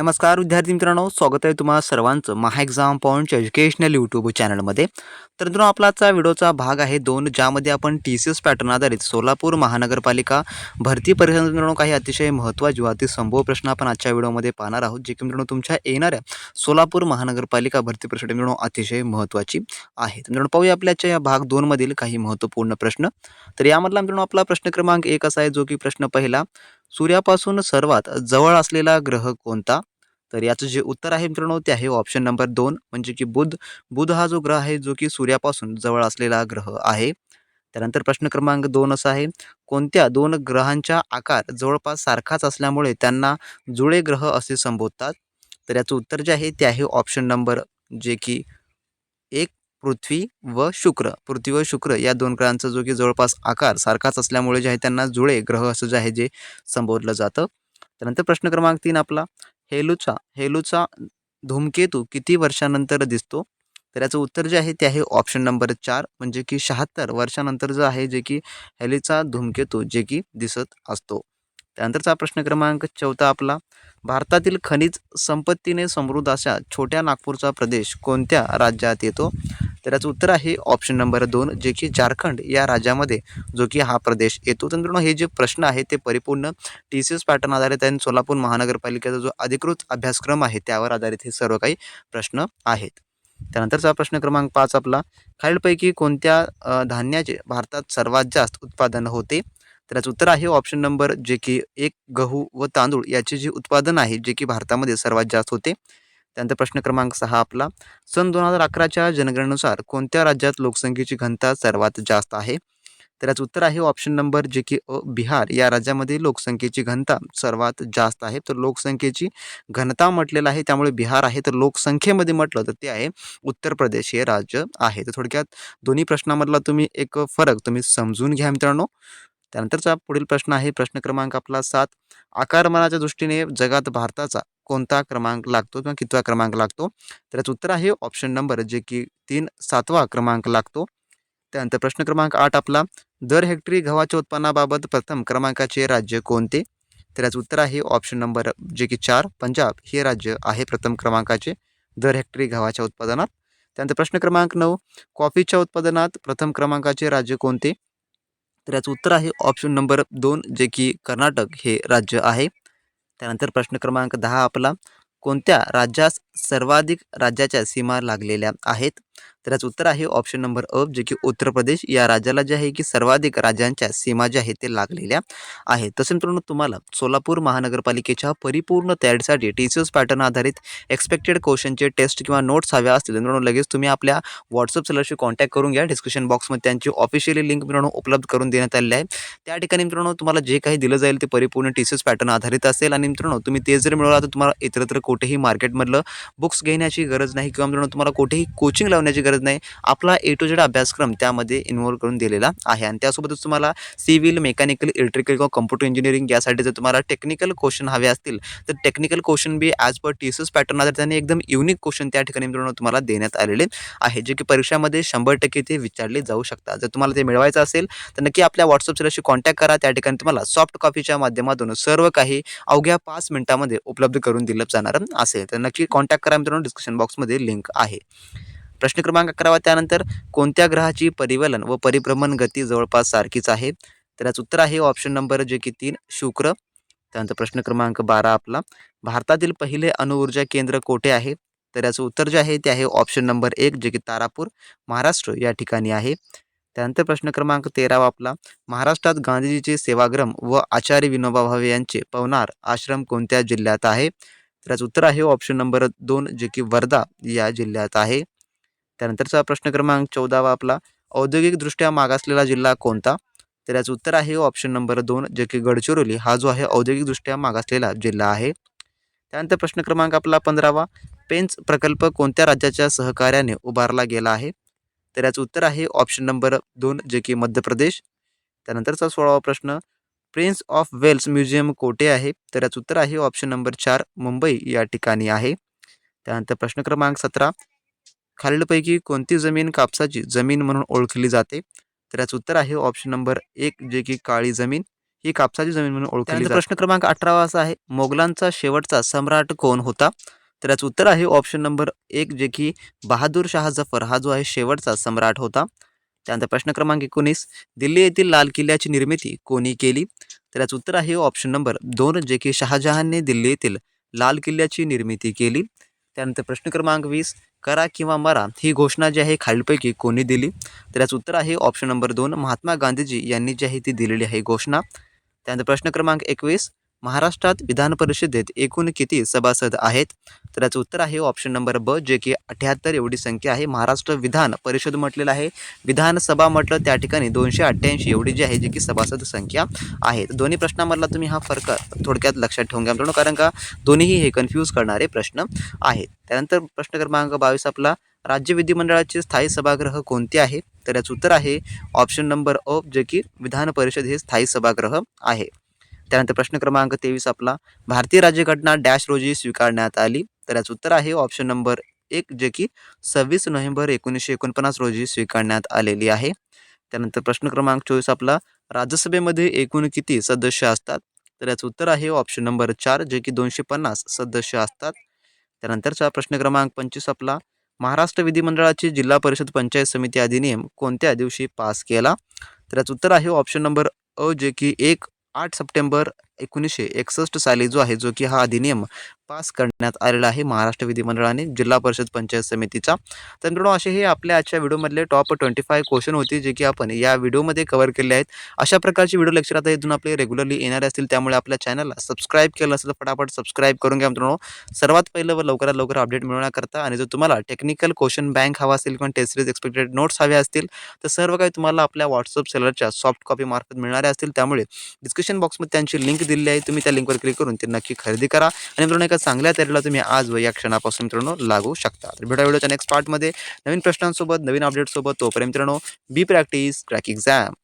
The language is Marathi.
नमस्कार विद्यार्थी मित्रांनो. स्वागत आहे तुम्हाला सर्वांचं महा एक्झाम पॉईंटच्या एज्युकेशनल यूट्यूब चॅनलमध्ये तर मित्रांनो आपला आजचा व्हिडिओचा भाग आहे दोन ज्यामध्ये आपण टी सी एस पॅटर्न आधारित सोलापूर महानगरपालिका भरती परीक्षा मित्रांनो काही अतिशय महत्त्वाची व अतिसंभव प्रश्न आपण आजच्या व्हिडिओमध्ये पाहणार आहोत जे की मित्रांनो तुमच्या येणाऱ्या सोलापूर महानगरपालिका भरती परीक्षा मित्रांनो अतिशय महत्त्वाची आहे. मित्रांनो पाहूया आपल्याच्या या भाग दोनमधील काही महत्त्वपूर्ण प्रश्न. तर यामधला मित्रांनो आपला प्रश्न क्रमांक एक असा आहे जो की प्रश्न पहिला सूर्यापासून सर्वात जवळ असलेला ग्रह कोणता? तर याचं जे उत्तर आहे मित्रांनो ते आहे ऑप्शन नंबर दोन म्हणजे की बुध. बुध हा जो ग्रह आहे जो की सूर्यापासून जवळ असलेला ग्रह आहे. त्यानंतर प्रश्न क्रमांक दोन असा आहे कोणत्या दोन ग्रहांच्या आकार जवळपास सारखाच असल्यामुळे त्यांना जुळे ग्रह असे संबोधतात? तर याचं उत्तर जे आहे ते आहे ऑप्शन नंबर जे की पृथ्वी व शुक्र. पृथ्वी व शुक्र या दोन ग्रहांचा जो की जवळपास आकार सारखाच असल्यामुळे जे आहे त्यांना जुळे ग्रह असं जे आहे जे संबोधलं जातं. त्यानंतर प्रश्न क्रमांक तीन आपला. हेलूचा हेलूचा धूमकेतू किती वर्षानंतर दिसतो? तर याचं उत्तर जे आहे ते आहे ऑप्शन नंबर चार म्हणजे की शहात्तर वर्षानंतर जो आहे जे की हेलीचा धूमकेतू जे की दिसत असतो. त्यानंतरचा प्रश्न क्रमांक चौथा आपला. भारतातील खनिज संपत्तीने समृद्ध अशा छोट्या नागपूरचा प्रदेश कोणत्या राज्यात येतो? तर याचं उत्तर आहे ऑप्शन नंबर दोन जे की झारखंड या राज्यामध्ये जो की हा प्रदेश येतो. तर मित्रांनो हे जे प्रश्न आहे ते परिपूर्ण टी सी एस पॅटर्न आधारित आणि सोलापूर महानगरपालिकेचा जो अधिकृत अभ्यासक्रम आहे त्यावर आधारित हे सर्व काही प्रश्न आहेत. त्यानंतरचा प्रश्न क्रमांक पाच आपला. खालीलपैकी कोणत्या धान्याचे भारतात सर्वात जास्त उत्पादन होते? त्याचं उत्तर आहे ऑप्शन नंबर जे की एक गहू व तांदूळ याचे जे उत्पादन आहे जे की भारतामध्ये सर्वात जास्त होते. त्यानंतर प्रश्न क्रमांक सहा आपला. सन दोन हजार अकराच्या जनगणनेनुसार कोणत्या राज्यात लोकसंख्येची घनता सर्वात जास्त आहे? तर याचं उत्तर आहे ऑप्शन नंबर जे की अ बिहार. या राज्यामध्ये लोकसंख्येची घनता सर्वात जास्त आहे. तर लोकसंख्येची घनता म्हटलेलं आहे त्यामुळे बिहार आहे. तर लोकसंख्येमध्ये म्हटलं तर ते आहे उत्तर प्रदेश हे राज्य आहे. तर थोडक्यात दोन्ही प्रश्नामधला तुम्ही एक फरक तुम्ही समजून घ्या मित्रांनो. त्यानंतरचा पुढील प्रश्न आहे. प्रश्न क्रमांक आपला सात. आकारमानाच्या दृष्टीने जगात भारताचा कोणता क्रमांक लागतो किंवा कितवा क्रमांक लागतो? तर याचं उत्तर आहे ऑप्शन नंबर जे की तीन सातवा क्रमांक लागतो. त्यानंतर प्रश्न क्रमांक आठ आपला. दर हेक्टरी गव्हाच्या उत्पन्नाबाबत प्रथम क्रमांकाचे राज्य कोणते? तर याचं उत्तर आहे ऑप्शन नंबर जे की चार पंजाब. हे राज्य आहे प्रथम क्रमांकाचे दर हेक्टरी गव्हाच्या उत्पादनात. त्यानंतर प्रश्न क्रमांक नऊ. कॉफीच्या उत्पादनात प्रथम क्रमांकाचे राज्य कोणते? तर याचं उत्तर आहे ऑप्शन नंबर दोन जे की कर्नाटक हे राज्य आहे. त्यानंतर प्रश्न क्रमांक दहा आपला. कोणत्या राज्यास सर्वाधिक राज्याच्या सीमा लागलेल्या आहेत? तर याचं उत्तर आहे ऑप्शन नंबर अ जे की उत्तर प्रदेश. या राज्याला जे आहे की सर्वाधिक राज्यांच्या सीमा ज्या आहेत ते लागलेल्या आहेत. तसे मित्रांनो तुम्हाला सोलापूर महानगरपालिकेच्या परिपूर्ण तयारीसाठी टी सी एस पॅटर्न आधारित एक्सपेक्टेड क्वेश्चनचे टेस्ट किंवा नोट्स हव्या असतील. मित्रांनो लगेच तुम्ही आपल्या व्हॉट्सअप सेलरशी कॉन्टॅक्ट करून घ्या. डिस्क्रिप्शन बॉक्समध्ये त्यांची ऑफिशियली लिंक मित्रांनो उपलब्ध करून देण्यात आलेली आहे. त्या ठिकाणी मित्रांनो तुम्हाला जे काही दिलं जाईल ते परिपूर्ण टी सी एस पॅटर्न आधारित असेल. आणि मित्रांनो तुम्ही ते जर मिळवला तर तुम्हाला इतरत्र कुठेही मार्केटमधलं बुक्स घेण्याची गरज नाही किंवा मित्रांनो तुम्हाला कुठेही कोचिंग लावण्याची गरज गरज नाही. आपला ए टू जेड अभ्यासक्रम त्यामध्ये इन्व्हॉल्व करून दिलेला आहे. आणि त्यासोबतच तुम्हाला सिव्हिल मेकॅनिकल इलेक्ट्रिकल किंवा कम्प्युटर इंजिनिअरिंग यासाठी जर तुम्हाला टेक्निकल क्वेश्चन हवे असतील तर technical question be as per T C S pattern आधारित त्यांनी एकदम युनिक क्वेश्चन त्या ठिकाणी मित्रांनो तुम्हाला देण्यात आलेले आहे जे की परीक्षामध्ये शंभर टक्के ते विचारले जाऊ शकतात. जर तुम्हाला ते मिळवायचं असेल तर नक्की आपल्या व्हॉट्सअप सेलशी कॉन्टॅक्ट करा. त्या ठिकाणी तुम्हाला सॉफ्ट कॉपीच्या माध्यमातून सर्व काही अवघ्या पाच मिनिटामध्ये उपलब्ध करून दिलं जाणार असेल. तर नक्की कॉन्टॅक्ट करा मित्रांनो डिस्क्रिप्शन बॉक्समध्ये लिंक आहे. प्रश्न क्रमांक अकरावा त्यानंतर कोणत्या ग्रहाची परिवलन व परिभ्रमण गती जवळपास सारखीच आहे? तर याचं उत्तर आहे ऑप्शन नंबर जे की तीन शुक्र. त्यानंतर प्रश्न क्रमांक बारा आपला. भारतातील पहिले अणुऊर्जा केंद्र कोठे आहे? तर याचं उत्तर जे आहे ते आहे ऑप्शन नंबर एक जे की तारापूर महाराष्ट्र या ठिकाणी आहे. त्यानंतर प्रश्न क्रमांक तेरावा आपला. महाराष्ट्रात गांधीजीचे सेवाग्राम व आचार्य विनोबा भावे यांचे पवनार आश्रम कोणत्या जिल्ह्यात आहे? तर याचं उत्तर आहे ऑप्शन नंबर दोन जे की वर्धा या जिल्ह्यात आहे. त्यानंतरचा प्रश्न क्रमांक चौदावा आपला औद्योगिकदृष्ट्या मागासलेला जिल्हा कोणता? तर याचं उत्तर आहे ऑप्शन नंबर दोन जे की गडचिरोली. हा जो आहे औद्योगिकदृष्ट्या मागासलेला जिल्हा आहे. त्यानंतर प्रश्न क्रमांक आपला पंधरावा पेन्स प्रकल्प कोणत्या राज्याच्या सहकार्याने उभारला गेला आहे? तर याचं उत्तर आहे ऑप्शन नंबर दोन जे की मध्य प्रदेश. त्यानंतरचा सोळावा प्रश्न प्रिन्स ऑफ वेल्स म्युझियम कोठे आहे? तर याचं उत्तर आहे ऑप्शन नंबर चार मुंबई या ठिकाणी आहे. त्यानंतर प्रश्न क्रमांक सतरा खालीलपैकी कोणती जमीन कापसाची जमीन म्हणून ओळखली जाते? तर याचं उत्तर आहे ऑप्शन नंबर एक जे की काळी जमीन. ही कापसाची जमीन म्हणून ओळखली जाते. प्रश्न क्रमांक अठरावा असा आहे. मोगलांचा शेवटचा सम्राट कोण होता? तर याचं उत्तर आहे ऑप्शन नंबर एक जे की बहादूर शाह जफर. हा जो आहे शेवटचा सम्राट होता. त्यानंतर प्रश्न क्रमांक एकोणीस दिल्ली येथील लाल किल्ल्याची निर्मिती कोणी केली? तर याचं उत्तर आहे ऑप्शन नंबर दोन जे की शहाजहानने दिल्ली येथील लाल किल्ल्याची निर्मिती केली. त्यानंतर प्रश्न क्रमांक वीस करा किंवा मरा ही घोषणा जी आहे खालीलपैकी कोणी दिली? तर याचं उत्तर आहे ऑप्शन नंबर दोन महात्मा गांधीजी यांनी जी आहे ती दिलेली आहे घोषणा. त्यानंतर प्रश्न क्रमांक एकवीस महाराष्ट्रात विधान परिषदेत एकूण किती सभासद आहेत? तर याचं उत्तर आहे ऑप्शन नंबर ब जे की अठ्याहत्तर एवढी संख्या आहे. महाराष्ट्र विधान परिषद म्हटलेलं आहे. विधानसभा म्हटलं त्या ठिकाणी दोनशे अठ्ठ्याऐंशी एवढी जी आहे जी की सभासद संख्या आहे. दोन्ही प्रश्नामधला तुम्ही हा फरक थोडक्यात लक्षात ठेवून घ्या मित्रांनो कारण का दोन्हीही हे कन्फ्यूज करणारे प्रश्न आहेत. त्यानंतर प्रश्न क्रमांक बावीस आपला राज्य विधिमंडळाचे स्थायी सभागृह कोणते आहे? तर याचं उत्तर आहे ऑप्शन नंबर अ जे की विधान परिषद हे स्थायी सभागृह आहे. त्यानंतर प्रश्न क्रमांक तेवीस आपला. भारतीय राज्यघटना डॅश रोजी स्वीकारण्यात आली. तर याचं उत्तर आहे ऑप्शन नंबर एक जे की सव्वीस नोव्हेंबर एकोणीसशे एकोणपन्नास रोजी स्वीकारण्यात आलेली आहे. त्यानंतर प्रश्न क्रमांक चोवीस आपला राज्यसभेमध्ये एकूण किती सदस्य असतात? तर याचं उत्तर आहे ऑप्शन नंबर चार जे की दोनशे पन्नास सदस्य असतात. त्यानंतरचा प्रश्न क्रमांक पंचवीस आपला महाराष्ट्र विधिमंडळाची जिल्हा परिषद पंचायत समिती अधिनियम कोणत्या दिवशी पास केला? तर याचं उत्तर आहे ऑप्शन नंबर अ जे की एक आठ सप्टेंबर एकोणीसशे एकसष्ट साली जो आहे जो की हा अधिनियम पास करण्यात आलेला आहे महाराष्ट्र विधिमंडळाने जिल्हा परिषद पंचायत समितीचा. तर मित्रांनो असे हे आपल्या आजच्या व्हिडिओमधले टॉप ट्वेंटी फाय क्वेश्चन होते जे की आपण या व्हिडिओमध्ये कव्हर केले आहेत. अशा प्रकारचे व्हिडिओ लेक्चर आता इथून आपले रेग्युलरली येणारे असतील त्यामुळे आपल्या चॅनलला सबस्क्राईब केलं असेल तर फटाफट सबस्क्राईब करून घ्या मित्रांनो. सर्वात पहिलं व लवकरात लवकर अपडेट मिळवण्याकरता आणि जर तुम्हाला टेक्निकल क्वेश्चन बँक हवा असेल किंवा टेस्ट सिरीज एक्सपेक्टेड नोट्स हवे असतील तर सर्व काही तुम्हाला आपल्या व्हॉट्सअप सेलरच्या सॉफ्ट कॉपी मार्फत मिळणारे असतील. त्यामुळे डिस्क्रिप्शन बॉक्समध्ये त्यांची लिंक दिलेली आहे. तुम्ही त्या लिंकवर क्लिक करून ते नक्की खरेदी करा. आणि मित्रांनो एका चांगल्या तऱ्हेला तुम्ही आज व या क्षणापासून मित्रांनो लागू शकता. तर भेटा व्हिडिओच्या नेक्स्ट पार्टमध्ये नवीन प्रश्नांसोबत नवीन अपडेटसोबत तोपर्यंत मित्रांनो बी प्रॅक्टिस क्रॅक एक्झाम